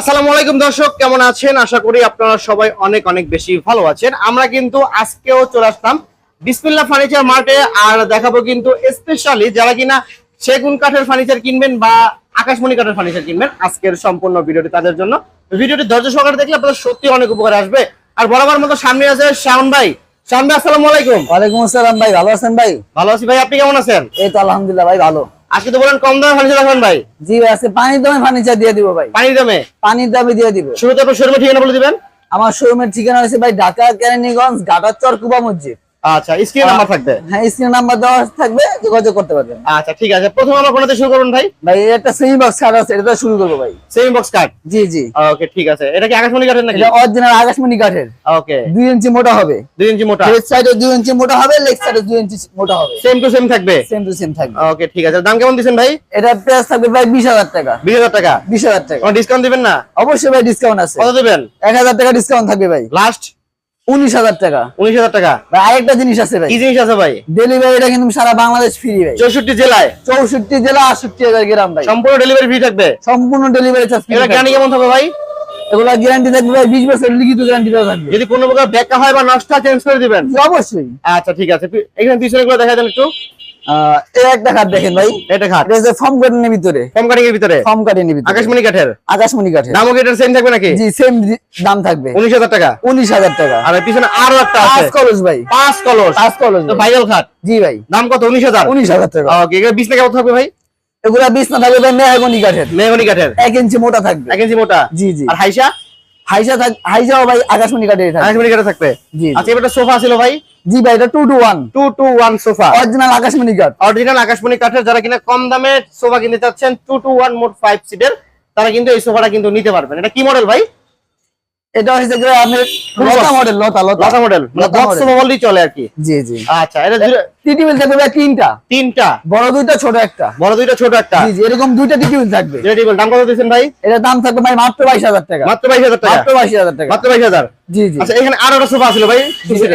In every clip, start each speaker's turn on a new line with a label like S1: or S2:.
S1: আসসালামু আলাইকুম দর্শক কেমন আছেন? আশা করি আপনারা সবাই অনেক অনেক বেশি ভালো আছেন। আমরা কিন্তু আজকেও চলে আসলাম বিসমিল্লা ফার্নিচার মার্টে আর দেখাবো কিন্তু স্পেশালি যারা কিনা সেগুন কাঠের ফার্নিচার কিনবেন বা আকাশমণি কাঠের ফার্নিচার কিনবেন আজকের সম্পূর্ণ ভিডিওটি তাদের জন্য। ভিডিওটি ধৈর্য সহকারে দেখলে আপনাদের সত্যি অনেক উপকার আসবে। আর বরাবর মতো সামনে আছে শাওন ভাই। শাওন ভাই আসসালামু আলাইকুম।
S2: ওয়ালাইকুম আসসালাম ভাই ভালো আছেন ভাই?
S1: ভালো আছি ভাই আপনি কেমন আছেন?
S2: এই তো আলহামদুলিল্লাহ ভাই ভালো।
S1: আজকে তো বলেন কম দামে ফার্নিচার রাখবেন ভাই।
S2: জি ভাই আজকে পানির দামে ফার্নিচার দিয়ে দিব ভাই।
S1: পানির দামে?
S2: পানির দামে দিয়ে দিব।
S1: শুরুতে আপনার শোরুমের ঠিকানা বলে দিবেন?
S2: আমার শোরুমের ঠিকানা হয়েছে ভাই ঢাকা কেরানীগঞ্জ ঘাটাচর কুবা মসজিদ।
S1: আচ্ছা স্ক্রিন নাম্বার থাকবে?
S2: হ্যাঁ স্ক্রিন নাম্বার দেওয়া থাকবে যোগাযোগ করতে পারবেন।
S1: আচ্ছা ঠিক আছে। প্রথম কোনটা শুরু করবেন ভাই?
S2: ভাই একটা সেমি বক্স কার্ড আছে এটা শুরু করব ভাই।
S1: সেম বক্স কাট
S2: জি জি।
S1: ওকে ঠিক আছে। এটা কি আকাশমণি কাঠের নাকি?
S2: এটা অরিজিনাল আকাশমণি কাঠের।
S1: ওকে
S2: দুই ইঞ্চি মোটা হবে।
S1: দুই ইঞ্চি মোটা?
S2: হেড সাইডে দুই ইঞ্চি মোটা হবে লেগ সাইডে দুই ইঞ্চি মোটা হবে।
S1: সেম টু সেম থাকবে?
S2: সেম টু সেম থাকবে।
S1: ওকে ঠিক আছে। দাম কেমন দিচ্ছেন ভাই?
S2: এটা প্রাইস থাকবে ভাই বিশ হাজার টাকা।
S1: বিশ হাজার টাকা?
S2: বিশ হাজার টাকা।
S1: কোনো ডিসকাউন্ট দিবেন না?
S2: অবশ্যই ভাই ডিসকাউন্ট আছে।
S1: কত দিবেন?
S2: এক হাজার টাকা ডিসকাউন্ট থাকবে ভাই।
S1: লাস্ট
S2: উনিশ হাজার টাকা।
S1: উনিশ হাজার টাকা?
S2: ভাই আরেকটা জিনিস আছে ভাই।
S1: কি জিনিস আছে ভাই?
S2: ডেলিভারিটা কিন্তু সারা বাংলাদেশ ফ্রি ভাই।
S1: চৌষট্টি জেলায়?
S2: চৌষট্টি জেলা আটষট্টি হাজার গ্রাম ভাই।
S1: সম্পূর্ণ ডেলিভারি ফ্রি থাকবে?
S2: সম্পূর্ণ ডেলিভারি চার্জ
S1: এটা গ্যারান্টি কেমন থাকবে ভাই?
S2: এগুলা গ্যারান্টি থাকবে ভাই বিশ বছর লিখিত গ্যারান্টি দেওয়া থাকবে।
S1: যদি কোনো প্রকার ব্যাকা হয় বা নষ্ট চেঞ্জ করে দিবেন।
S2: অবশ্যই।
S1: আচ্ছা ঠিক আছে। এখানে পিছনে দেখা দেন একটু।
S2: একটা খাট দেখেন ভাই।
S1: এটা খাট।
S2: এটা হচ্ছে ফর্ম কাটিনের ভিতরে।
S1: কম কাটিং এর ভিতরে?
S2: ফর্ম কাটিনের ভিতরে।
S1: আকাশমণি কাঠের?
S2: আকাশমণি কাঠের।
S1: দামও কি এটার সেম থাকবে নাকি?
S2: জি সেম দাম থাকবে।
S1: উনিশ হাজার টাকা?
S2: উনিশ হাজার টাকা।
S1: আর পিছনে আরও একটা আছে।
S2: পাঁচ কলস ভাই।
S1: পাঁচ কলস?
S2: পাঁচ কলস
S1: তো
S2: ভাই।
S1: ভাইরাল খাট।
S2: জি ভাই।
S1: দাম কত? উনিশ হাজার?
S2: উনিশ হাজার টাকা।
S1: ওকে থাকবে ভাই?
S2: এগুলা বিছনা থাকবে ভাই মেহাগনি কাঠের।
S1: মেহগনি কাঠের।
S2: এক ইঞ্চি মোটা থাকবে।
S1: এক ইঞ্চি মোটা?
S2: জি জি।
S1: আর হাইসা?
S2: থাক হাইসাও ভাই আকাশমণি কাঠের থাকবে।
S1: আকাশমণি কাঠের থাকবে?
S2: জি
S1: আচ্ছা সোফা ছিল ভাই?
S2: জি ভাই এটা two two one
S1: two two one sofa.
S2: Original আকাশমণি
S1: অরিজিনাল আকাশমণি কাঠের যারা কিনা কম দামে সোফা কিনতে চাচ্ছেন টু টু ওয়ান মোট ফাইভ সিটের তারা কিন্তু এই সোফাটা কিন্তু নিতে পারবেন। এটা কি মডেল ভাই?
S2: এটা হচ্ছে যে আপনার লতা মডেল লতা লতা।
S1: লতা মডেল মানে বক্স
S2: model।
S1: চলে আর কি?
S2: জি জি।
S1: আচ্ছা এটা জিরো-
S2: থাকবে তিনটা।
S1: তিনটা।
S2: বড় দুইটা ছোট একটা।
S1: বড় দুইটা ছোট একটা।
S2: জি জি এরকম দুইটা থাকবে।
S1: দাম কত ভাই?
S2: এটা দাম থাকবে ভাই মাত্র বাইশ হাজার টাকা।
S1: মাত্র বাইশ হাজার টাকা।
S2: মাত্র টাকা।
S1: মাত্র
S2: জি জি।
S1: আচ্ছা এখানে আরও একটা সোফা ছিল ভাই।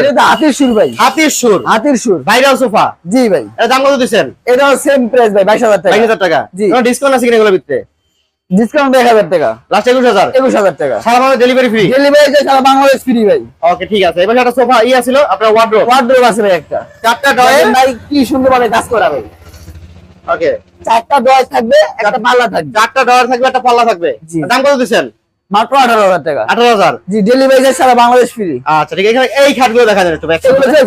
S2: এটা হাতির সুর ভাই।
S1: হাতির সুর।
S2: হাতির সুর।
S1: Viral sofa.
S2: জি ভাই।
S1: দাম কত দিচ্ছেন?
S2: এটাও সেম প্রাইস ভাই বাইশ হাজার টাকা। জি।
S1: ডিসকাউন্ট আছে কিনা ভিতরে?
S2: ডিসকাউন্ট এক হাজার টাকা।
S1: লাস্ট একুশ হাজার?
S2: একুশ হাজার টাকা।
S1: সারা বাংলা ডেলিভারি ফ্রি
S2: ডেলিভারি সারা বাংলাদেশ ফ্রি ভাই।
S1: ওকে ঠিক আছে। এবার একটা সোফা ইয়া ছিল আপনার ওয়ার্ড্রোব
S2: ওয়ার্ড্রোব আছে ভাই একটা।
S1: চারটা
S2: ভাই কি সুন্দর ভাবে কাজ করা ভাই।
S1: ওকে
S2: চারটা ডয় থাকবে একটা পাল্লা থাকবে।
S1: চারটা ডয়ার থাকবে একটা পাল্লা থাকবে। দাম কত দিচ্ছেন?
S2: মাত্র আঠারো হাজার টাকা।
S1: আঠারো হাজার?
S2: জি ডেলিভারি সারা বাংলাদেশ ফ্রি
S1: আচ্ছা ঠিক আছে। এই খাটগুলো দেখা
S2: এগুলো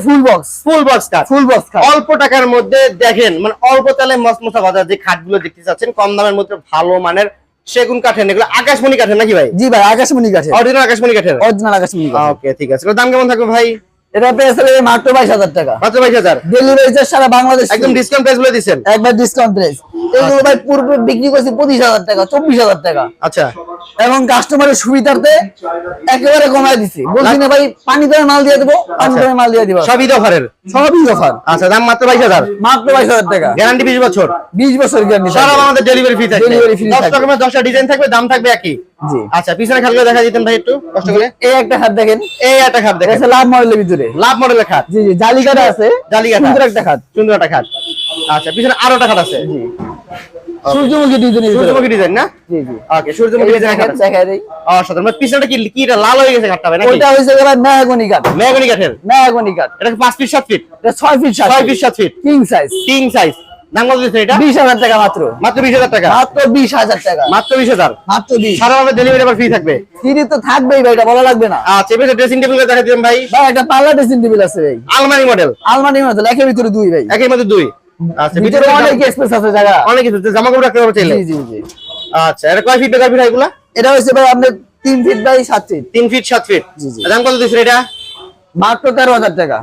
S2: full box
S1: full box
S2: full box খাট।
S1: অল্প টাকার মধ্যে দেখেন মানে অল্প তালে মসমসা বাজার যে খাটগুলো দেখতে চাচ্ছেন কম দামের মধ্যে ভালো মানের সেগুন কাঠের এগুলো আকাশমণি কাঠের নাকি ভাই?
S2: জি ভাই আকাশমণি কাঠের।
S1: অরিজিনাল আকাশমণি কাঠের?
S2: অরিজিনাল আকাশমণি
S1: ওকে ঠিক আছে। দাম কেমন থাকবে ভাই?
S2: এটা পেয়েছে মাত্র বাইশ হাজার টাকা।
S1: মাত্র বাইশ হাজার?
S2: ডেলিভারি চার্জ সারা বাংলাদেশ
S1: একদম। ডিসকাউন্ট প্রাইস বলে দিচ্ছেন
S2: একবার ডিসকাউন্ট প্রাইস এগুলো ভাই পূর্বে বিক্রি করছি পঁচিশ হাজার টাকা চব্বিশ হাজার টাকা।
S1: আচ্ছা।
S2: এবং কাস্টমারের সুবিধার্থে একেবারে কমাই দিছি। বলছি না ভাই পানি দামে মাল দিয়ে দেবো পানি দামে মাল দিয়ে দিবো।
S1: সবই অফারের?
S2: সবই অফার।
S1: আচ্ছা দাম মাত্র বাইশ হাজার?
S2: মাত্র বাইশ হাজার টাকা।
S1: গ্যারান্টি বিশ বছর?
S2: বিশ বছর গ্যারান্টি
S1: সারা আমাদের ডেলিভারি ফ্রি থাকবে।
S2: Delivery free
S1: দশ রকমের দশটা ডিজাইন থাকবে দাম থাকবে একই।
S2: জি।
S1: আচ্ছা পিছনে খাটগুলো দেখা দিতেন ভাই একটু কষ্ট করে।
S2: এই একটা খাট দেখেন।
S1: এই একটা খাট দেখেন।
S2: লাভ মডেলের ভিতরে।
S1: লাভ মডেলের খাট।
S2: জি জি জালি কাটা আছে।
S1: জালি কাটা।
S2: সুন্দর একটা খাট।
S1: সুন্দর একটা খাট। আচ্ছা পিছনে আরও একটা খাট আছে।
S2: জি। সূর্যমুখী ডিজাইনের ভিতরে।
S1: সূর্যমুখী ডিজাইন না?
S2: জি জি।
S1: ওকে সূর্যমুখী ডিজাইন
S2: দেখাই দেই।
S1: অসাধারণ মানে পিছনটা কি কি লাল হয়ে গেছে ভাই নাকি?
S2: মেহাগনি
S1: মেহগনি কাঠের?
S2: মেহাগনি কাঠ।
S1: এটা কি পাঁচ ফিট সাত ফিট
S2: এটা ছয় ফিট
S1: ছয় ফিট সাত feet
S2: king size
S1: king size দাম কত দিচ্ছে এটা?
S2: বিশ হাজার টাকা মাত্র।
S1: মাত্র বিশ হাজার টাকা।
S2: মাত্র বিশ হাজার টাকা।
S1: মাত্র বিশ হাজার।
S2: মাত্র বিশ।
S1: সারা আমাদের ডেলিভারি আবার ফ্রি থাকবে।
S2: ফ্রি তো থাকবেই ভাই এটা বলা লাগবে না।
S1: আচ্ছা এবার ড্রেসিং টেবিল দেখা দিবেন ভাই।
S2: ভাই একটা ড্রেসিং টেবিল আছে ভাই।
S1: আলমারি মডেল
S2: আলমারি মডেল একের ভিতরে দুই ভাই।
S1: একের মধ্যে দুই। আচ্ছা
S2: ভিতরে
S1: ভিতরে
S2: অনেক স্পেস আছে জায়গা?
S1: অনেক কিছু জামা কাপড় রাখতে পারব চাইলে?
S2: জি জি জি।
S1: আচ্ছা এটা কয় ফিট বেকার ফিট এগুলা?
S2: এটা হচ্ছে ভাই আপনার তিন ফিট বাই ফিট।
S1: দাম কত এটা?
S2: মাত্র টাকা।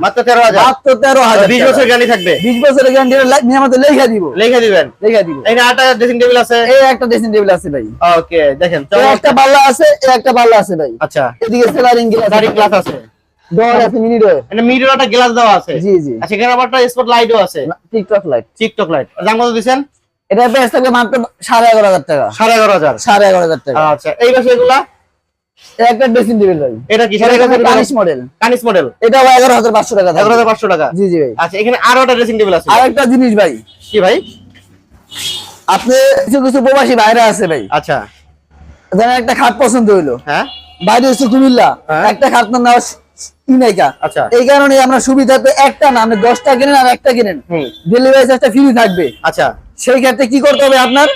S1: বছর গ্যারান্টি থাকবে?
S2: বিশ বছরের গ্যারান্টি নিয়মিত লেখা দিব।
S1: লিখে দিবেন?
S2: লেখা দিব।
S1: এখানে আটটা ড্রেসিং টেবিল আছে?
S2: এই একটা ড্রেসিং টেবিল আছে ভাই।
S1: ওকে দেখেন
S2: একটা পাল্লা আছে এই একটা পাল্লা আছে ভাই।
S1: আচ্ছা।
S2: এদিকে সেলারিং গ্লাস
S1: আছে।
S2: ডোর আছে মিনি ডোর
S1: এটা মিডিয়ার একটা গ্লাস দেওয়া আছে।
S2: জি জি।
S1: আচ্ছা এখানে আবার একটা স্পট লাইটও আছে।
S2: টিকটক লাইট
S1: টিকটক লাইট দাম কত দিচ্ছেন?
S2: এটা প্রাইস থাকবে মাত্র সাড়ে এগারো হাজার টাকা।
S1: সাড়ে এগারো হাজার।
S2: সাড়ে এগারো হাজার টাকা।
S1: আচ্ছা এই পাশে এগুলা?
S2: একটা ড্রেসিং টেবিল ভাই।
S1: এটা কি? সাড়ে
S2: কানিস মডেল
S1: কানিস মডেল
S2: এটা এগারো হাজার পাঁচশো টাকা
S1: এগারো
S2: থাকবে।
S1: হাজার পাঁচশো টাকা।
S2: জি জি ভাই।
S1: আচ্ছা এখানে আরও একটা ড্রেসিং টেবিল আছে।
S2: আর একটা জিনিস ভাই।
S1: কি ভাই?
S2: আপনি কিছু কিছু প্রবাসী বাইরে আছে ভাই।
S1: আচ্ছা।
S2: যেন একটা খাট পছন্দ হইল।
S1: হ্যাঁ।
S2: বাইরে হচ্ছে কুমিল্লা।
S1: হ্যাঁ।
S2: একটা খাট না
S1: আচ্ছা।
S2: এই কারণে আমরা সুবিধাতে একটা না আপনি দশটা কিনেন আর একটা কিনেন। ডেলিভারি চার্জটা ফ্রি থাকবে।
S1: আচ্ছা।
S2: সেই ক্ষেত্রে কি করতে হবে আপনার?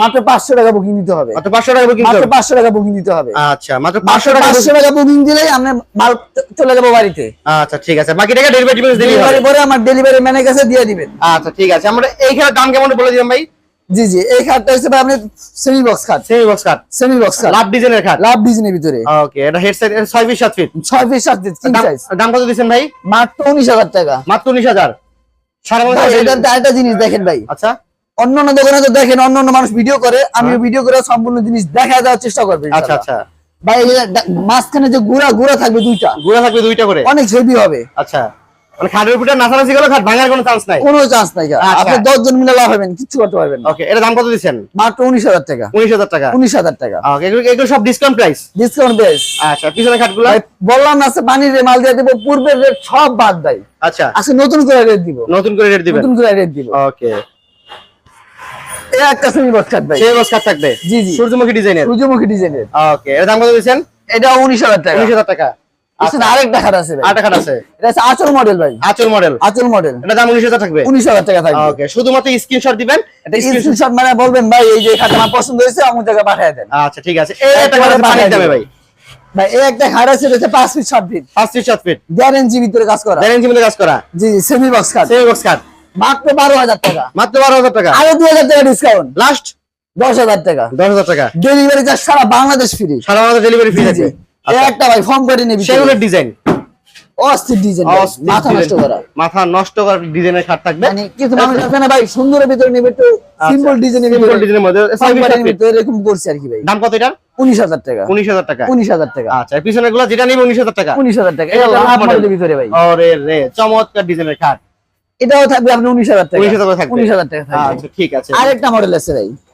S2: মাত্র পাঁচশো টাকা বুকিং দিতে হবে।
S1: মাত্র পাঁচশো টাকা বুকিং
S2: মাত্র পাঁচশো টাকা বুকিং দিতে হবে।
S1: আচ্ছা মাত্র পাঁচশো টাকা
S2: পাঁচশো টাকা বুকিং দিলেই মাল চলে যাব বাড়িতে।
S1: আচ্ছা ঠিক আছে। বাকি টাকা ডেলিভারি
S2: ডেলিভারি পরে আমার ডেলিভারি ম্যানের কাছে দিয়ে দিবেন।
S1: আচ্ছা ঠিক আছে। আমরা এই খেলার দাম কেমন বলে দিলাম ভাই?
S2: জি জি। এই খাটটা হচ্ছে ভাই আপনি সেমি বক্স খাট।
S1: সেমি বক্স কাট
S2: সেমি বক্স খাট।
S1: লাভ ডিজাইনের খাট?
S2: লাভ ডিজাইনের ভিতরে।
S1: ওকে এটা এর ছয় ফিট সাত ফিট
S2: ছয় পিস সাত পিস তিন
S1: দাম-
S2: সাইজ
S1: দাম কত দিচ্ছেন ভাই?
S2: মাত্র উনিশ হাজার টাকা।
S1: মাত্র উনিশ হাজার। সারা
S2: ভাই,
S1: বছর
S2: এটার আরেকটা জিনিস দেখেন ভাই।
S1: আচ্ছা।
S2: অন্য অন্য দোকানে তো দেখেন অন্য অন্য মানুষ ভিডিও করে। আমি ভিডিও করে সম্পূর্ণ জিনিস দেখা দেওয়ার চেষ্টা করব
S1: হ্যাঁ। আচ্ছা আচ্ছা।
S2: ভাই মাঝখানে যে গুড়া গুড়া থাকবে দুইটা।
S1: গুড়া থাকবে দুইটা করে?
S2: অনেক হেভি হবে।
S1: আচ্ছা। মানে খাটের উপরে নাচানাচি গেলে খাট ভাঙার কোনো চান্স নাই।
S2: কোনো চান্স নাই
S1: আচ্ছা।
S2: আপনি দশ জন মিলে লাভ হবেন কিচ্ছু করতে পারবেন না।
S1: ওকে এটা দাম কত দিচ্ছেন?
S2: মাত্র উনিশ হাজার টাকা।
S1: উনিশ হাজার টাকা।
S2: উনিশ হাজার টাকা।
S1: ওকে এগুলো এগুলো সব ডিসকাউন্ট প্রাইস
S2: ডিসকাউন্ট বেশ
S1: আচ্ছা পিছনে খাটগুলো?
S2: বললাম না পানির মাল দিয়ে দিব পূর্বের রেট সব বাদ দেয়।
S1: আচ্ছা।
S2: আজকে নতুন করে রেট দিব।
S1: নতুন করে রেট দিবেন?
S2: নতুন করে রেট দিব।
S1: ওকে
S2: এই একটা সেমি বক্স কাট ভাই।
S1: সেই বস কাট থাকবে?
S2: জি, জি।
S1: সূর্যমুখী ডিজাইনের
S2: সূর্যমুখী ডিজাইনের
S1: ওকে এর দাম কত দিচ্ছেন?
S2: এটা উনিশ হাজার টাকা।
S1: উনিশ হাজার টাকা।
S2: আসলে আরেকটা খাট আছে ভাই।
S1: খাট আছে।
S2: এটা আচল মডেল ভাই।
S1: আচল মডেল
S2: আচল মডেল
S1: এটা দাম থাকবে।
S2: টাকা থাকবে।
S1: ওকে শুধুমাত্র স্ক্রিনশট দিবেন।
S2: এটা স্ক্রিনশট মানে বলবেন ভাই এই যে খাট আমার পছন্দ হয়েছে আমার জায়গায় পাঠিয়ে দেন।
S1: আচ্ছা ঠিক আছে। এই একটা খাট ভাই।
S2: ভাই এই খাট আছে এটা ফিট ফিট ইঞ্চি ভিতরে কাজ করা।
S1: ইঞ্চি কাজ করা।
S2: জি জি সেমি বক্স খাট।
S1: সেমি বক্স কাট
S2: মাত্র বারো হাজার টাকা।
S1: মাত্র বারো হাজার টাকা।
S2: আরও দুই হাজার টাকা ডিসকাউন্ট
S1: লাস্ট
S2: দশ হাজার টাকা।
S1: দশ হাজার টাকা।
S2: ডেলিভারি চার্জ সারা বাংলাদেশ ফ্রি
S1: সারা বাংলাদেশ ডেলিভারি ফ্রি আছে
S2: একটা ভাই ফর্ম করে নিবি
S1: সেগুলোর ডিজাইন
S2: অস্থির ডিজাইন মাথা নষ্ট করা।
S1: মাথা নষ্ট করার ডিজাইনের খাট থাকবে।
S2: মানে কিছু মানুষ আছে না ভাই সুন্দরের ভিতরে নেবে একটু সিম্পল ডিজাইনের
S1: সিম্পল ডিজাইনের মধ্যে
S2: করে
S1: ফিট।
S2: তো এরকম করছে আর কি ভাই।
S1: দাম কত
S2: উনিশ হাজার টাকা।
S1: উনিশ হাজার টাকা।
S2: উনিশ হাজার টাকা।
S1: আচ্ছা পিছনে গুলো যেটা নিবে উনিশ হাজার টাকা।
S2: উনিশ হাজার টাকা।
S1: এটা
S2: এটা
S1: লাভ
S2: মডেলের ভিতরে ভাই।
S1: ওরে রে চমৎকার ডিজাইনের খাট।
S2: এটাও থাকবে আপনি উনিশ হাজার টাকা।
S1: 19,000 করে থাকবে।
S2: উনিশ হাজার টাকা থাকবে।
S1: আচ্ছা ঠিক আছে।
S2: আরেকটা মডেল আছে ভাই।
S1: আর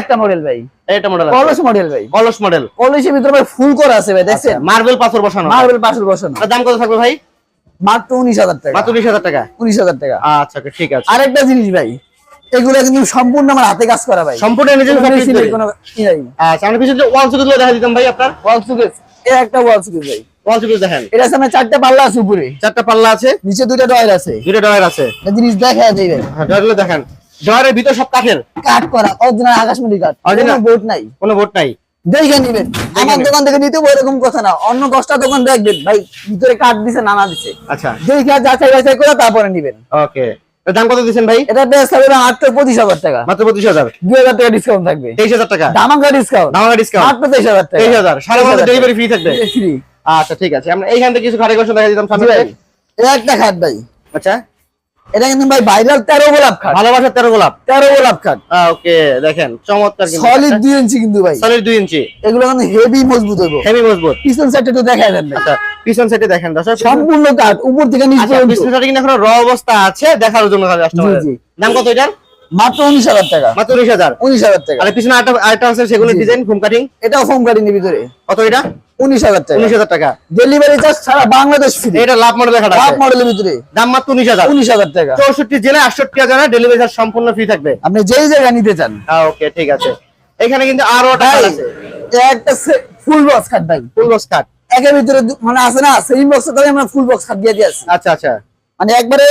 S2: একটা মডেল ভাই।
S1: এটা মডেল
S2: কলস মডেল ভাই।
S1: কলস মডেল
S2: কলসের ভিতরে ভাই ফুল করা আছে ভাই দেখছেন?
S1: মার্বেল পাথর বসানো।
S2: মার্বেল বসানো।
S1: দাম কত থাকবে ভাই?
S2: মাত্র টাকা।
S1: মাত্র আচ্ছা ঠিক আছে।
S2: আরেকটা জিনিস ভাই এগুলো কিন্তু সম্পূর্ণ আমার হাতে কাজ করা ভাই।
S1: সম্পূর্ণ নিজের
S2: কোনো
S1: আচ্ছা ওয়াল দেখা দিতাম ভাই আপনার।
S2: ওয়াল একটা ওয়াল ভাই।
S1: ওয়াল দেখেন।
S2: এটা সামনে চারটা পাল্লা আছে উপরে।
S1: চারটা পাল্লা আছে।
S2: নিচে দুইটা ডয়ার আছে।
S1: দুটো ডয়ার আছে।
S2: জিনিস দেখা যায় ভাই।
S1: হ্যাঁ ডয়ারগুলো দেখেন। ডয়ারের ভিতর সব কাঠের।
S2: কাট করা অরিজিনাল আকাশমণি কাট
S1: Original?
S2: কোনো বোর্ড নাই।
S1: কোনো বোর্ড নাই।
S2: দেখে নিবেন। আমার দোকান থেকে নিতে এরকম কথা না। অন্য দশটা দোকান দেখবেন। ভাই ভিতরে কাঠ দিছে নানা দিছে।
S1: আচ্ছা।
S2: দেখে যাচাই বাছাই করে তারপরে নিবেন।
S1: ওকে। দাম কত দিচ্ছেন ভাই?
S2: এটা বেশ থাকবে মাত্র পঁচিশ হাজার টাকা।
S1: মাত্র পঁচিশ হাজার।
S2: দুই হাজার টাকা ডিসকাউন্ট থাকবে।
S1: তেইশ হাজার টাকা?
S2: দামাঙ্গা ডিসকাউন্ট
S1: ডিসকাউন্ট
S2: মাত্র তেইশ হাজার টাকা।
S1: তেইশ হাজার। সারা ডেলিভারি ফ্রি থাকবে?
S2: ফ্রি
S1: আচ্ছা ঠিক আছে। আমরা এইখান থেকে কিছু খাটে কষ্ট দেখা দিতাম সামনে।
S2: একটা খাট ভাই।
S1: আচ্ছা।
S2: এটা কিন্তু ভাই ভাইরাল তেরো গোলাপ খাট।
S1: ভালোবাসার তেরো গোলাপ।
S2: তেরো গোলাপ খাট।
S1: ওকে দেখেন চমৎকার
S2: সলিড দুই ইঞ্চি কিন্তু ভাই।
S1: সলিড দুই ইঞ্চি।
S2: এগুলো কিন্তু হেভি মজবুত হইব।
S1: হেভি মজবুত।
S2: পিছন সাইডে তো দেখা দেন
S1: আচ্ছা পিছন সাইডে দেখেন দর্শক।
S2: সম্পূর্ণ কাঠ উপর থেকে নিচ
S1: আচ্ছা
S2: পর্যন্ত।
S1: পিছন সাইডে কিন্তু এখন র অবস্থা আছে দেখার জন্য
S2: কাজ আসছে।
S1: দাম কত এটার?
S2: মাত্র উনিশ হাজার টাকা।
S1: মাত্র উনিশ হাজার?
S2: উনিশ হাজার টাকা।
S1: আর পিছনে আরেকটা আছে সেগুলো ডিজাইন ফোম কাটিং
S2: এটাও ফোম কাটিং ভিতরে।
S1: কত এটা?
S2: উনিশ হাজার টাকা।
S1: উনিশ হাজার টাকা।
S2: ডেলিভারি চার্জ সারা বাংলাদেশ ফ্রি
S1: এটা লাভ খাট
S2: টপ
S1: আছে।
S2: মডেলের ভিতরে।
S1: দাম মাত্র উনিশ হাজার।
S2: উনিশ হাজার টাকা।
S1: চৌষট্টি জেলায় আটষট্টি হাজার ডেলিভারি চার্জ সম্পূর্ণ ফ্রি থাকবে।
S2: আপনি যেই জায়গা নিতে চান।
S1: ওকে ঠিক আছে। এখানে কিন্তু আরও একটা আছে।
S2: একটা ফুল বক্স খাট ভাই।
S1: ফুল বক্স কাট
S2: একের ভিতরে মানে আছে না সেম বক্স তাহলে আমরা ফুল বক্স খাট দিয়ে দিয়েছি
S1: আচ্ছা আচ্ছা।
S2: মানে একবারে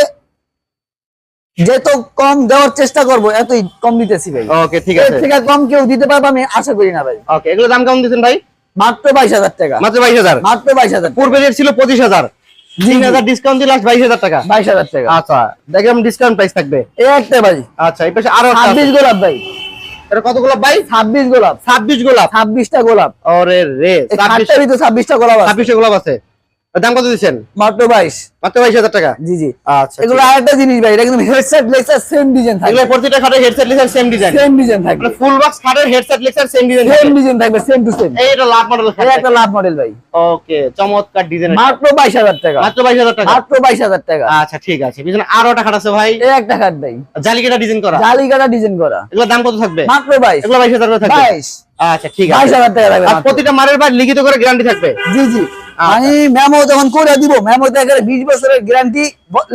S2: যত কম দেওয়ার চেষ্টা করব এতই কম দিতেছি ভাই।
S1: ওকে ঠিক আছে।
S2: থেকে কম কেউ দিতে পারবে আমি আশা করি না ভাই।
S1: ওকে এগুলো দাম কেমন দিচ্ছেন ভাই?
S2: মাত্র বাইশ হাজার টাকা।
S1: মাত্র বাইশ হাজার?
S2: মাত্র বাইশ হাজার
S1: পূর্বে রেট ছিল পঁচিশ হাজার। তিন হাজার ডিসকাউন্ট দিয়ে লাস্ট বাইশ হাজার টাকা।
S2: বাইশ হাজার টাকা।
S1: আচ্ছা দেখলাম ডিসকাউন্ট প্রাইস থাকবে।
S2: এই একটা ভাই।
S1: আচ্ছা এই পাশে আরও একটা আছে।
S2: ছাব্বিশ গোলাপ ভাই।
S1: এটা কত গোলাপ ভাই?
S2: ছাব্বিশ গোলাপ।
S1: ছাব্বিশ গোলাপ।
S2: ছাব্বিশটা গোলাপ।
S1: ওরে রে
S2: এই
S1: ছাব্বিশ
S2: খাটটার ভিতরে ছাব্বিশটা গোলাপ আছে।
S1: ছাব্বিশে গোলাপ আছে। দাম কত দিচ্ছেন?
S2: মাত্র বাইশ।
S1: মাত্র বাইশ হাজার টাকা?
S2: জি জি।
S1: আচ্ছা
S2: এগুলো আরেকটা জিনিস ভাই এটা কিন্তু হেডসেট লেক্সার সেম ডিজাইন থাকবে।
S1: এগুলো প্রতিটা খাটের হেডসেট লেখার সেম ডিজাইন
S2: সেম ডিজাইন থাকবে।
S1: ফুল বক্স খাটের হেডসেট লেখার সেম ডিজাইন
S2: সেম ডিজাইন থাকবে same to same
S1: love model
S2: এটা একটা লাভ মডেল ভাই।
S1: ওকে চমৎকার ডিজাইন
S2: মাত্র বাইশ হাজার টাকা।
S1: মাত্র বাইশ হাজার টাকা।
S2: মাত্র বাইশ হাজার টাকা।
S1: আচ্ছা ঠিক আছে। পিছনে আরও একটা খাট আছে ভাই।
S2: এই একটা খাট ভাই।
S1: জালিকাটা ডিজাইন করা।
S2: জালিকাটা ডিজাইন করা।
S1: এগুলোর দাম কত থাকবে?
S2: মাত্র বাইশ।
S1: এগুলো বাইশ হাজার করে থাকবে।
S2: বাইশ।
S1: আচ্ছা ঠিক আছে।
S2: হাজার টাকা থাকবে
S1: আর প্রতিটা মারের বার লিখিত করে গ্যারান্টি থাকবে।
S2: জি জি। আমি মেমো যখন করে দিব মেমো দেখে বিশ বছরের গ্যারান্টি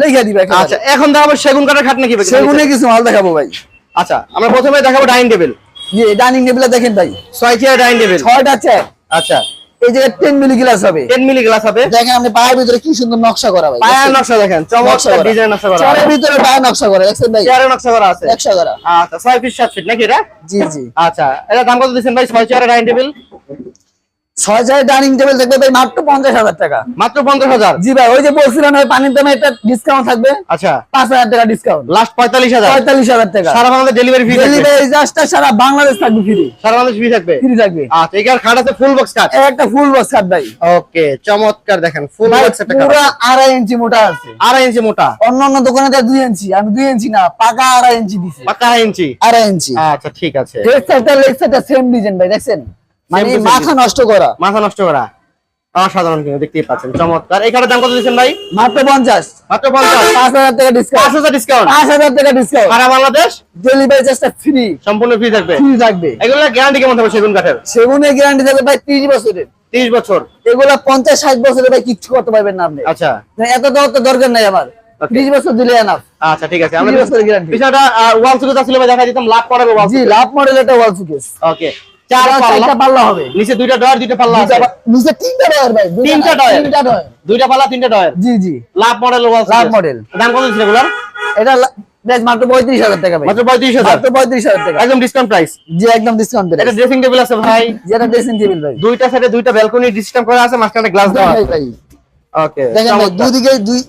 S2: লিখে দিবে।
S1: আচ্ছা এখন দেখাবো সেগুন কাঠের খাট নাকি
S2: সেগুনে কিছু মাল দেখাবো ভাই।
S1: আচ্ছা আমরা প্রথমে দেখাবো ডাইনিং টেবিল
S2: জি ডাইনিং টেবিলে দেখেন ভাই।
S1: ছয় চেয়ার ডাইনিং টেবিল
S2: ছয়টা চেয়ার
S1: আচ্ছা।
S2: এই যে টেন মিলি গ্লাস হবে।
S1: 10 মিলি গ্লাস হবে।
S2: দেখেন আপনি পায়ের ভিতরে কি সুন্দর নকশা করা ভাই।
S1: পায়ার? নকশা দেখেন চমৎকার ডিজাইন নকশা করা।
S2: চেয়ারের ভিতরে পায়ের নকশা করা দেখছেন ভাই?
S1: চেয়ারের নকশা করা আছে।
S2: নকশা করা।
S1: আচ্ছা ছয় ফিট সাত ফিট নাকি এটা?
S2: জি জি।
S1: আচ্ছা এটা দাম কত দিচ্ছেন ভাই? ছয় চেয়ার ডাইনিং টেবিল
S2: ছয় চেয়ার ডাইনিং টেবিল থাকবে ভাই মাত্র পঞ্চাশ হাজার টাকা।
S1: মাত্র পঞ্চাশ হাজার?
S2: জি ভাই ওই যে বলছিলাম ভাই পানির দামে একটা ডিসকাউন্ট থাকবে।
S1: আচ্ছা।
S2: পাঁচ হাজার টাকা ডিসকাউন্ট
S1: লাস্ট পঁয়তাল্লিশ হাজার?
S2: পঁয়তাল্লিশ হাজার টাকা।
S1: সারা বাংলাদেশ ডেলিভারি ফ্রি থাকবে?
S2: ডেলিভারি চার্জটা সারা বাংলাদেশ থাকবে ফ্রি
S1: সারা বাংলাদেশ ফ্রি থাকবে?
S2: ফ্রি থাকবে।
S1: আচ্ছা এখানে খাট আছে? ফুল বক্স কাট
S2: একটা ফুল বক্স ভাই।
S1: ওকে চমৎকার দেখেন ফুল বক্স একটা
S2: পুরো আড়াই ইঞ্চি মোটা আছে।
S1: আড়াই ইঞ্চি মোটা?
S2: অন্য অন্য দোকানে দেয় দুই ইঞ্চি। আমি দুই ইঞ্চি না পাকা আড়াই ইঞ্চি দিছি।
S1: পাকা আড়াই ইঞ্চি?
S2: আড়াই ইঞ্চি।
S1: আচ্ছা ঠিক আছে।
S2: হেড সাইডটা লেগ সাইডটা সেম ডিজাইন ভাই দেখছেন? মানে মাথা নষ্ট করা।
S1: মাথা নষ্ট করা। অসাধারণ কিন্তু দেখতেই পাচ্ছেন চমৎকার। খাটের দাম কত দিচ্ছেন ভাই?
S2: মাত্র পঞ্চাশ।
S1: মাত্র পঞ্চাশ?
S2: পাঁচ হাজার টাকা
S1: পাঁচ হাজার ডিসকাউন্ট
S2: পাঁচ হাজার টাকা ডিসকাউন্ট
S1: সারা বাংলাদেশ?
S2: ডেলিভারি চার্জটা ফ্রি
S1: সম্পূর্ণ ফ্রি থাকবে?
S2: ফ্রি থাকবে।
S1: এগুলো গ্যারান্টি কেমন থাকবে সেগুন কাঠের?
S2: সেগুনের গ্যারান্টি থাকবে ভাই ত্রিশ বছরের।
S1: তিরিশ বছর।
S2: এগুলা পঞ্চাশ ষাট বছরের ভাই কিচ্ছু করতে পারবেন না আপনি।
S1: আচ্ছা।
S2: এত দেওয়ার তো দরকার নাই আমার। ত্রিশ বছর দিলে এনাফ
S1: আচ্ছা ঠিক আছে। আমরা ওয়াল ভাই দেখা দিতাম লাভ
S2: জি লাভ মডেল এটা ওয়াল সুকেস
S1: ওকে চার পাল্লা।
S2: পাল্লা হবে।
S1: নিচে দুইটা ডয়ার দুইটা পাল্লা আছে।
S2: নিচে তিনটা ডয়ার ভাই
S1: তিনটা ডয়ার।
S2: তিনটা ডয়ার
S1: দুইটা পাল্লা তিনটা ডয়ার
S2: জি জি।
S1: Love model
S2: love model।
S1: দাম কত দিচ্ছেন এগুলো
S2: এটা মাত্র পঁয়ত্রিশ হাজার টাকা ভাই।
S1: মাত্র পঁয়ত্রিশ হাজার।
S2: মাত্র পঁয়ত্রিশ হাজার টাকা।
S1: একদম ডিসকাউন্ট প্রাইস
S2: জি একদম ডিসকাউন্ট
S1: এটা ড্রেসিং টেবিল আছে ভাই।
S2: যেটা ড্রেসিং টেবিল ভাই।
S1: দুইটা সাইডে দুইটা ব্যালকনি সিস্টেম করা আছে মাঝখানে গ্লাস দেওয়া আছে।
S2: ভাই।
S1: ওকে
S2: দেখেন দুদিকে দুই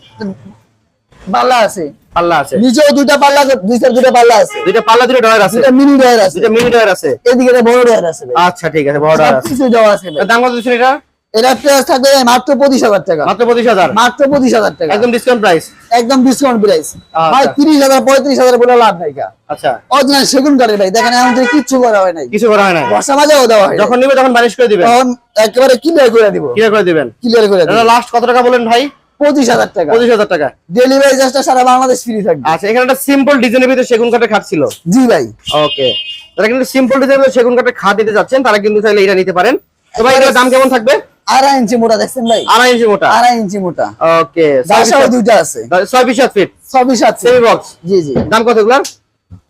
S2: পাল্লা আছে।
S1: পাল্লা আছে।
S2: নিচেও দুইটা পাল্লা সাইড দুইটা পাল্লা আছে।
S1: দুইটা পাল্লা দুইটা ডয়ার আছে।
S2: মিনি ডয়ার আছে।
S1: মিনি ডয়ার আছে।
S2: এদিকে একটা বড় ডয়ার আছে
S1: আচ্ছা ঠিক আছে বড় ডয়ার আছে।
S2: সবকিছু দেওয়া আছে ভাই।
S1: দাম কত এটা?
S2: এটা প্রাইস থাকবে মাত্র পঁচিশ হাজার টাকা।
S1: মাত্র পঁচিশ হাজার?
S2: মাত্র পঁচিশ হাজার টাকা।
S1: একদম ডিসকাউন্ট প্রাইস
S2: একদম ডিসকাউন্ট প্রাইস
S1: আচ্ছা।
S2: ভাই তিরিশ হাজার পঁয়ত্রিশ হাজার বলে লাভ নাই কা।
S1: আচ্ছা।
S2: অরিজিনাল সেগুন কাঠের ভাই। দেখেন এমন থেকে কিচ্ছু করা হয় নাই।
S1: কিছু করা হয় না
S2: বর্ষা মাঝেও দেওয়া হয়
S1: যখন নিবে তখন বানিশ করে দিবেন?
S2: তখন একেবারে ক্লিয়ার করে দিব।
S1: ক্লিয়ার করে দিবেন?
S2: ক্লিয়ার করে দিব।
S1: এটা লাস্ট কত টাকা বলেন ভাই?
S2: পঁচিশ হাজার টাকা।
S1: পঁচিশ হাজার টাকা।
S2: ডেলিভারি চার্জটা সারা বাংলাদেশ ফ্রি থাকবে।
S1: আচ্ছা এখানে একটা সিম্পল ডিজাইনের ভিতরে সেগুন কাঠের খাট ছিল?
S2: জি ভাই।
S1: ওকে যারা কিন্তু সিম্পল ডিজাইনের ভিতরে সেগুন কাঠের খাট নিতে যাচ্ছেন তারা কিন্তু চাইলে এটা নিতে পারেন। তো ভাই এটার দাম কেমন থাকবে?
S2: আড়াই ইঞ্চি মোটা দেখছেন ভাই?
S1: আড়াই ইঞ্চি মোটা।
S2: আড়াই ইঞ্চি মোটা।
S1: ওকে
S2: বাসাও দুইটা আছে।
S1: ছয় সাত ফিট।
S2: সবই সাতশো
S1: সেমি বক্স
S2: জি জি।
S1: দাম কত এগুলার?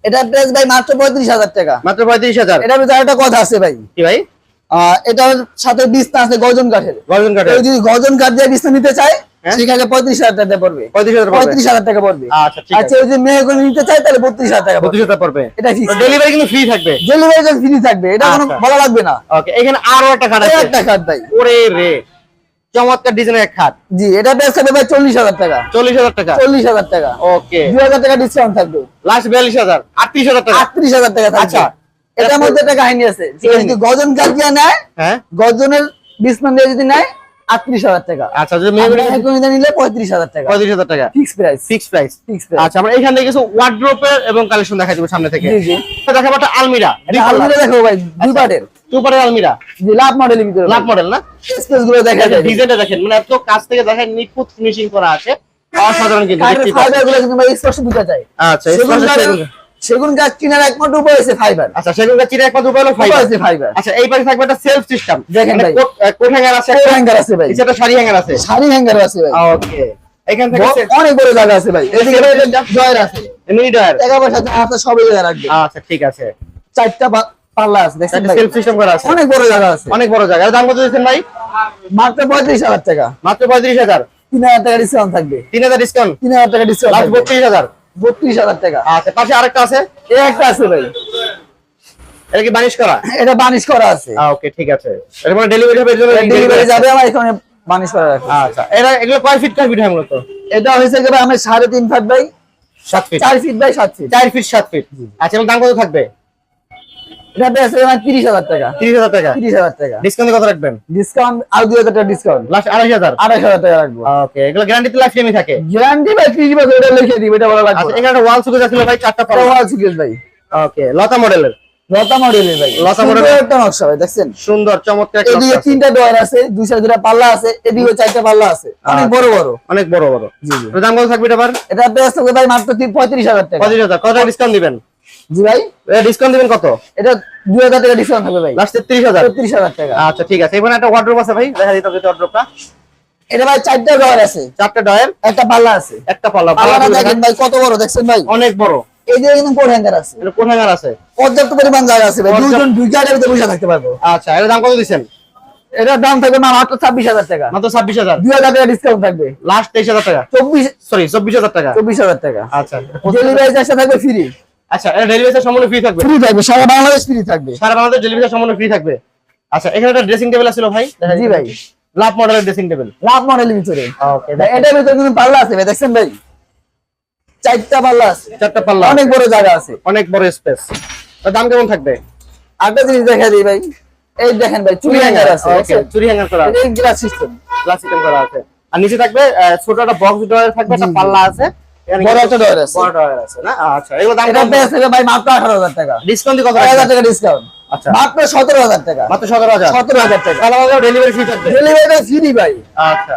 S2: এটা প্রাইস ভাই মাত্র পঁয়ত্রিশ হাজার টাকা।
S1: মাত্র পঁয়ত্রিশ হাজার।
S2: এটার ভিতরে একটা কথা আছে ভাই।
S1: কি ভাই?
S2: আহ, এটার সাথে বিছনা আছে গর্জন কাঠের।
S1: গর্জন কাঠের।
S2: যদি গর্জন কাঠ দিয়ে বিছনা নিতে চায়
S1: হ্যাঁ?
S2: সেখানে পঁয়ত্রিশ হাজার টাকা পড়বে।
S1: পঁয়ত্রিশ হাজার
S2: টাকা পড়বে।
S1: আচ্ছা ঠিক
S2: আর
S1: আছে।
S2: কেউ মেয়ে করে নিতে চায় তাহলে বত্রিশ হাজার টাকা
S1: পঁচিশ হাজার পড়বে।
S2: এটা
S1: ডেলিভারি কিন্তু ফ্রি থাকবে।
S2: ডেলিভারি ফ্রি থাকবে। এটা কোনো
S1: আচ্ছা।
S2: বলা লাগবে না।
S1: ওকে এখানে আরও একটা খাট আছে।
S2: একটা কাঠ ভাই।
S1: ওরে রে চমৎকার ডিজাইনের খাট।
S2: জি এটা থাকবে ভাই চল্লিশ হাজার টাকা।
S1: চল্লিশ হাজার টাকা?
S2: চল্লিশ হাজার টাকা।
S1: ওকে
S2: দুই হাজার টাকা ডিসকাউন্ট থাকবে।
S1: লাস্ট বিয়াল্লিশ হাজার আটত্রিশ হাজার টাকা।
S2: আটত্রিশ হাজার টাকা
S1: আচ্ছা।
S2: এটার মধ্যে একটা কাহিনী আছে। যদি গজন কাঠ নেয়
S1: হ্যাঁ।
S2: গজনের বিছনা দিয়ে যদি নেয় আটত্রিশ হাজার টাকা।
S1: আচ্ছা যদি
S2: আর নিলে পঁয়ত্রিশ হাজার টাকা।
S1: পঁয়ত্রিশ হাজার টাকা।
S2: Fix price
S1: fix price
S2: fix price
S1: আচ্ছা আমরা এখান কিছু ওয়ার্ড্রোপের এবং কালেকশন দেখাই দেবো সামনে থেকে।
S2: জি জি।
S1: দেখাবো একটা আলমিরা।
S2: আলমিরা দেখো ভাই দুই পাটের।
S1: টু আলমিরা।
S2: জি লাভ মডেলের ভিতরে
S1: লাভ মডেল না?
S2: স্পেসগুলো দেখা যায়।
S1: ডিজাইনটা দেখেন মানে এত কাছ থেকে দেখেন নিখুঁত ফিনিশিং করা আছে। অসাধারণ কিন্তু পাচ্ছেন।
S2: যায়।
S1: আচ্ছা
S2: সেগুন গাছ কিনার একমাত্র উপায় আছে ফাইবার
S1: আচ্ছা সেগুন গাছ চিরা একমাত্র উপায় হলো ফাইবার
S2: আছে ফাইবার
S1: আচ্ছা এই পাশে থাকবে একটা সেলফ সিস্টেম
S2: দেখেন ভাই।
S1: কোট হ্যাঙ্গার আছে?
S2: হ্যাঙ্গার আছে ভাই।
S1: একটা শাড়ি হ্যাঙ্গার আছে?
S2: শাড়ি হ্যাঙ্গার আছে ভাই।
S1: ওকে এখান থেকে
S2: অনেক বড় জায়গা আছে ভাই। এদিকে আছে।
S1: মিনি ডয়ার
S2: টাকা পয়সা আপনার সবই জায়গা রাখবে।
S1: আচ্ছা ঠিক আছে।
S2: চারটা পাল্লা আছে দেখছেন ভাই?
S1: সেলফ সিস্টেম করা আছে।
S2: অনেক বড় জায়গা আছে।
S1: অনেক বড় জায়গা। দাম কত দিচ্ছেন ভাই?
S2: মাত্র পঁয়ত্রিশ হাজার টাকা।
S1: মাত্র পঁয়ত্রিশ হাজার।
S2: তিন হাজার টাকা ডিসকাউন্ট থাকবে।
S1: তিন হাজার ডিসকাউন্ট
S2: তিন হাজার টাকা ডিসকাউন্ট
S1: লাস্ট বত্রিশ হাজার।
S2: বত্রিশ হাজার টাকা।
S1: আচ্ছা পাশে আরেকটা আছে?
S2: একটা আছে ভাই।
S1: এটা কি বানিশ করা?
S2: এটা বানিশ করা আছে।
S1: ওকে ঠিক আছে। এটা মানে ডেলিভারি হবে
S2: ডেলিভারি যাবে আমার এখানে বানিশ করা
S1: আচ্ছা এটা এগুলো কয় ফিট কয় ফিট হয় মূলত?
S2: এটা হয়েছে কি আমি সাড়ে তিন ফিট বাই
S1: সাত ফিট
S2: চার ফিট বাই সাত ফিট
S1: চার ফিট সাত ফিট আচ্ছা দাম কত থাকবে?
S2: এটা তিরিশ হাজার টাকা।
S1: তিরিশ হাজার টাকা।
S2: তিরিশ হাজার টাকা।
S1: ডিসকাউন্ট কত রাখবেন?
S2: ডিসকাউন্ট আর দুই হাজার টাকা ডিসকাউন্ট
S1: লাস্ট আড়াই হাজার?
S2: আড়াই হাজার টাকা রাখব।
S1: ওকে এগুলো গ্যারান্টিতে লাইফ টাইমই থাকে।
S2: গ্যারান্টি ভাই ত্রিশ বছর এটা লিখে দিবে এটা বলা লাগবে।
S1: আচ্ছা এখানে ওয়াল সুকেজ ছিল ভাই চারটা
S2: ভাই।
S1: ওকে লতা মডেলের
S2: লতা মডেলের ভাই।
S1: লতা মডেলের।
S2: একটা নকশা ভাই দেখছেন?
S1: সুন্দর চমৎকার একটা
S2: এদিকে তিনটা ডয়ার আছে দুই সাইডে দুটা পাল্লা আছে এদিকে চারটা পাল্লা আছে। অনেক
S1: আচ্ছা।
S2: বড় বড়।
S1: অনেক বড় বড়।
S2: জি জি।
S1: দাম কত থাকবে এটা
S2: এটা প্রাইস ভাই মাত্র তিন- পঁয়ত্রিশ হাজার টাকা।
S1: পঁচিশ হাজার। কত ডিসকাউন্ট দিবেন?
S2: জি ভাই।
S1: ডিসকাউন্ট দিবেন কত?
S2: এটা দুই হাজার টাকা ডিসকাউন্ট থাকবে ভাই।
S1: লাস্ট
S2: টাকা।
S1: আচ্ছা ঠিক আছে। এখানে একটা ওয়ার্ড্রোপ আছে ভাই। দেখা দিতে হবে ওয়ার্ড্রোপটা
S2: এটা ভাই চারটা ডয়ার আছে।
S1: চারটা ডয়ের
S2: একটা পাল্লা আছে।
S1: একটা পাল্লা।
S2: পাল্লাটা দেখেন। ভাই কত বড় দেখছেন ভাই?
S1: অনেক বড়।
S2: এই যে কিন্তু কোট হ্যাঙ্গার আছে?
S1: এটা কোন হ্যাঙ্গার আছে?
S2: পর্যাপ্ত পরিমাণ জায়গা আছে ভাই। দুজন দুই ভিতরে বসে থাকতে পারব।
S1: আচ্ছা এর দাম কত দিচ্ছেন?
S2: এটার দাম থাকবে না মাত্র ছাব্বিশ হাজার টাকা।
S1: মাত্র ছাব্বিশ হাজার।
S2: দুই হাজার টাকা ডিসকাউন্ট থাকবে।
S1: লাস্ট তেইশ হাজার টাকা।
S2: চব্বিশ
S1: সরি চব্বিশ হাজার টাকা।
S2: চব্বিশ হাজার টাকা।
S1: আচ্ছা।
S2: ডেলিভারি চার্জটা থাকবে ফ্রি
S1: আচ্ছা এটা ডেলিভারি সম্পূর্ণ ফ্রি থাকবে?
S2: ফ্রি থাকবে সারা বাংলাদেশ ফ্রি থাকবে।
S1: সারা বাংলাদেশ ডেলিভারি সম্পূর্ণ ফ্রি থাকবে? আচ্ছা এখানে একটা ড্রেসিং টেবিল ভাই
S2: জি ভাই।
S1: লাভ মডেলের ড্রেসিং টেবিল
S2: লাভ মডেলের ভিতরে।
S1: ওকে
S2: এটার ভিতরে কিন্তু পাল্লা আছে ভাই দেখছেন ভাই? চারটা পাল্লা আছে।
S1: চারটা পাল্লা
S2: অনেক বড় জায়গা আছে।
S1: অনেক বড় স্পেস দাম কেমন থাকবে?
S2: আরেকটা জিনিস দেখা দিই ভাই। এই দেখেন ভাই চুরি হ্যাঙ্গার আছে
S1: ওকে চুরি হ্যাঙ্গার করা আছে।
S2: গ্লাস সিস্টেম
S1: গ্লাস সিস্টেম করা আছে। আর নিচে থাকবে ছোট একটা বক্স ড্রয়ার থাকবে একটা। পাল্লা আছে।
S2: বড় একটা drawer আছে।
S1: বড় ড্রয়ার আছে না আচ্ছা এগুলো দাম
S2: কত আছে ভাই মাত্র আঠারো হাজার টাকা
S1: ডিসকাউন্ট কত
S2: এক হাজার
S1: রাখবেন?
S2: টাকা ডিসকাউন্ট মাত্র সতেরো হাজার টাকা।
S1: মাত্র সতেরো হাজার।
S2: সতেরো হাজার টাকা।
S1: ডেলিভারি ফ্রি থাকবে।
S2: ডেলিভারি ফ্রি ভাই।
S1: আচ্ছা।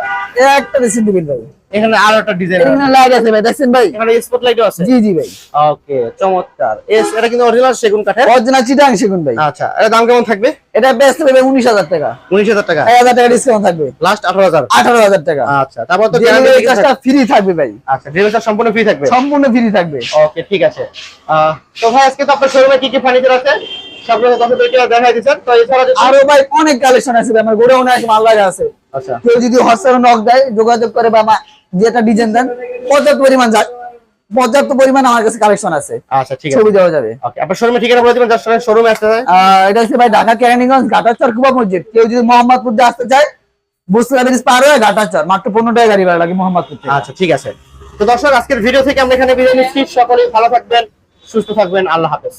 S2: একটা দিবেন ভাই।
S1: এখানে আরও একটা ডিজাইন
S2: এখানে লাইট আছে ভাই দেখছেন ভাই?
S1: এখানে স্পট লাইটও আছে।
S2: জি জি ভাই।
S1: ওকে চমৎকার। এস এটা কিন্তু অরিজিনাল সেগুন কাঠের?
S2: অরিজিনাল চিটাং শিখুন ভাই।
S1: আচ্ছা এর দাম কেমন থাকবে?
S2: এটা পারবে উনিশ হাজার টাকা।
S1: উনিশ হাজার টাকা।
S2: এক হাজার টাকা ডিসকাউন্ট থাকবে।
S1: লাস্ট আঠারো হাজার।
S2: আঠারো হাজার টাকা।
S1: আচ্ছা তারপর তো
S2: ডেলিভারি
S1: guarantee
S2: চার্জটা ফ্রি থাকবে ভাই।
S1: আচ্ছা ডেলিভারি চার্জ সম্পূর্ণ ফ্রি থাকবে?
S2: সম্পূর্ণ ফ্রি থাকবে।
S1: ওকে ঠিক আছে। তো ভাই আজকে তো আপনার শোরুমে কি কি ফার্নিচার আছে?
S2: আরও ভাই অনেক কালেকশন আছে আমার মাল লাগা আছে।
S1: আচ্ছা।
S2: কেউ যদি হোয়াটসঅ্যাপে নক দেয় যোগাযোগ করে বা যেটা ডিজাইন দেন পর্যাপ্ত পরিমাণ যা- পর্যাপ্ত পরিমাণ আমার কাছে কালেকশন আছে।
S1: আচ্ছা ঠিক আছে।
S2: ছবি দেওয়া যাবে।
S1: ওকে আপনার শোরুমে ঠিকানা বলে দিবেন যার শোরুমে আসতে হয়।
S2: এটা হচ্ছে ভাই ঢাকা কেরানীগঞ্জ ঘাটাচর কুবা মসজিদ। কেউ যদি মোহাম্মদপুর দিয়ে আসতে চায় ব্রিজ পার হয়ে ঘাটাচর মাত্র টাকা গাড়ি ভাড়া লাগে মোহাম্মদপুর থেকে।
S1: আচ্ছা ঠিক আছে। তো দর্শক আজকের ভিডিও থেকে আমরা এখানে বিদায় নিচ্ছি। সকলেই ভালো থাকবেন সুস্থ থাকবেন। আল্লাহ হাফেজ।